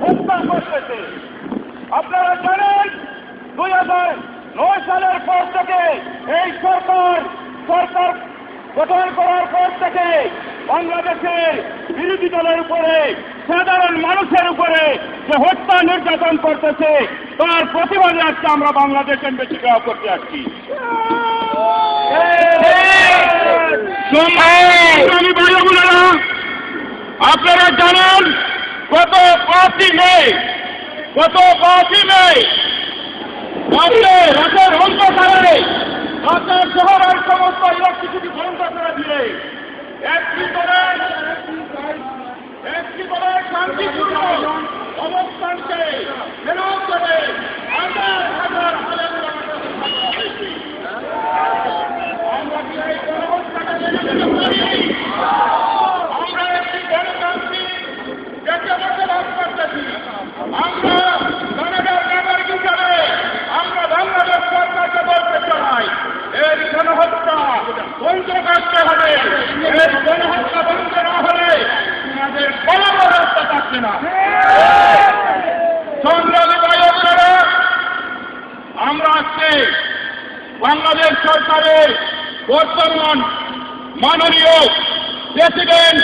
হত্যা করতেছে আপনারা জানেন দুই হাজার নয় সালের পর থেকে এই সরকার সরকার গঠন করার পর থেকে বাংলাদেশের বিরোধী দলের উপরে সাধারণ মানুষের উপরে যে হত্যা নির্যাতন করতেছে তার প্রতিবাদে আজকে আমরা বাংলাদেশ এমবেসি দেওয়া করতে আসছি সংগ্রামী ভাই ও বোনেরা, আপনারা জানেন গত পাঁচই মে গত পাঁচই মে বন্ধ করতে হবে। গণহত্যা বন্ধ না হলে আমাদের কোনো ব্যবস্থা থাকবে না। সংগ্রামী ভাই আমরা আজকে বাংলাদেশ সরকারের বর্তমান মাননীয় প্রেসিডেন্ট